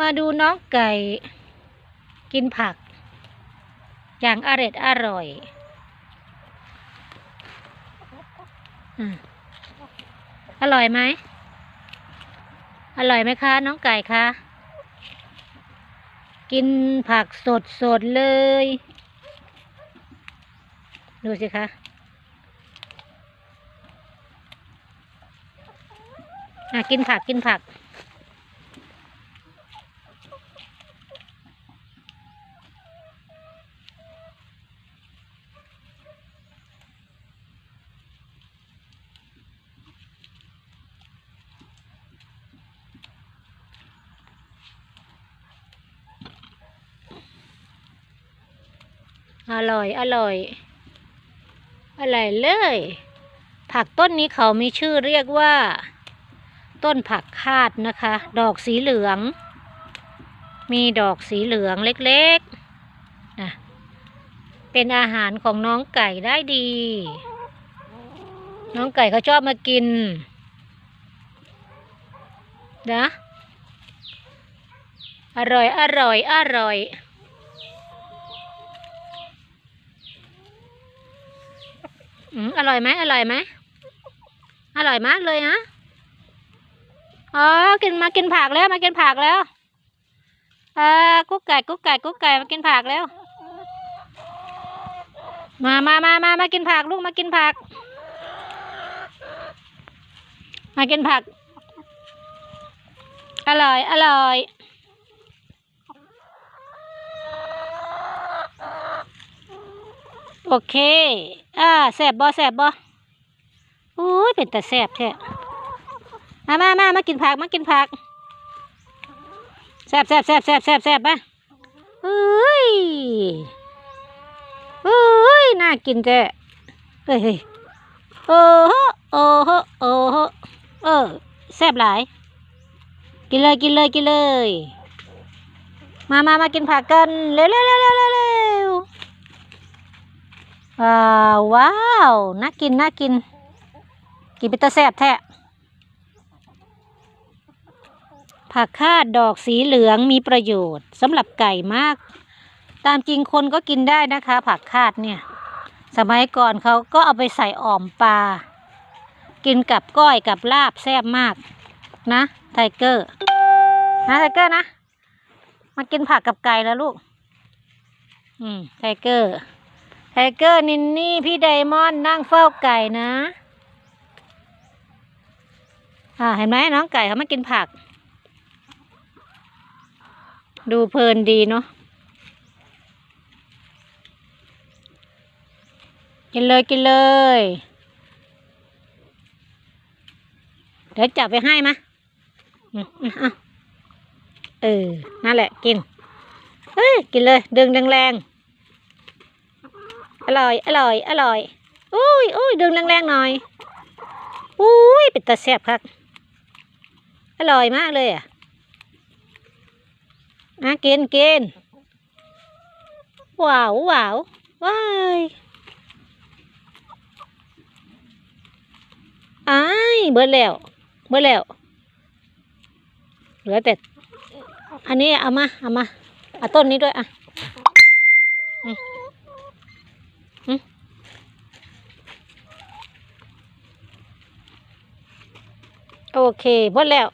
มาดูน้องไก่ กินผัก อย่างอร็ดอร่อยอร่อยไหม อร่อยไหมคะ น้องไก่คะ กินผักสดสดๆเลย ดูสิคะ อะ กินผักกินผัก อร่อยอร่อยอร่อยเลย ผักต้นนี้เขามีชื่อเรียกว่า ต้นผักคาดนะคะ ดอกสีเหลือง มีดอกสีเหลืองเล็กๆนะเป็นอาหารของน้องไก่ได้ดี น้องไก่เขาชอบมากินนะอร่อย อร่อย อร่อย อืมอร่อยไหมอร่อยไหมอร่อยมากเลยนะอ๋อกินมากินผักแล้วมากินผักแล้วเอ่ากุ๊กไก่กุ๊กไก่กุ๊กไก่มากินผักแล้ว มามามามามากินผักลูกมากินผัก มากินผัก อร่อย อร่อย โอเคอ่าแสบบ่แสบบ่อุ้ยเป็นแต่แสบแท้มามามามากินผักมากินผักแสบแสบแสบแสบแสบแสบมาเฮ้ยเฮ้ยน่ากินแท้เฮ้ยเฮ้ยโอ้โหโอ้โหโอ้โหเออแสบหลาย กินเลยกินเลยกินเลย มามามากินผักกันเร็วเร็วเร็วเร็วเร็วเร็ว ว้าววาวน่ากินน่ากิน กินเป็นตะแซบแท้ผักคาดดอกสีเหลืองมีประโยชน์สำหรับไก่มาก ตามจริงคนก็กินได้นะคะ ผักคาดเนี่ย สมัยก่อนเขาก็เอาไปใส่อ่อมปลา กินกับก้อยกับลาบแซ่บมากนะไทเกอร์นะไทเกอร์นะ มากินผักกับไก่แล้วลูก อืมไทเกอร์ ไทเกอร์นินนี่พี่ไดมอนด์นั่งเฝ้าไก่นะ อ่าเห็นไหมน้องไก่เขามากินผัก ดูเพลินดีเนาะกินเลยกินเลย เดี๋ยวจับไปให้มะอืมเออ นั่นแหละกิน เฮ้ย กินเลย ดึงแรงๆ อร่อย อร่อย อร่อยอุ้ยอุ้ยดึงแรงๆหน่อยอุ้ยเป็นตาแซ่บครับอร่อยมากเลยอะนะกินกินว้าวว้าวว้ายอ้ายเบิดแล้วเบิดแล้วเหลือแต่อันนี้เอามาเอามาเอาต้นนี้ด้วยอะ โอเคหมดแล้ว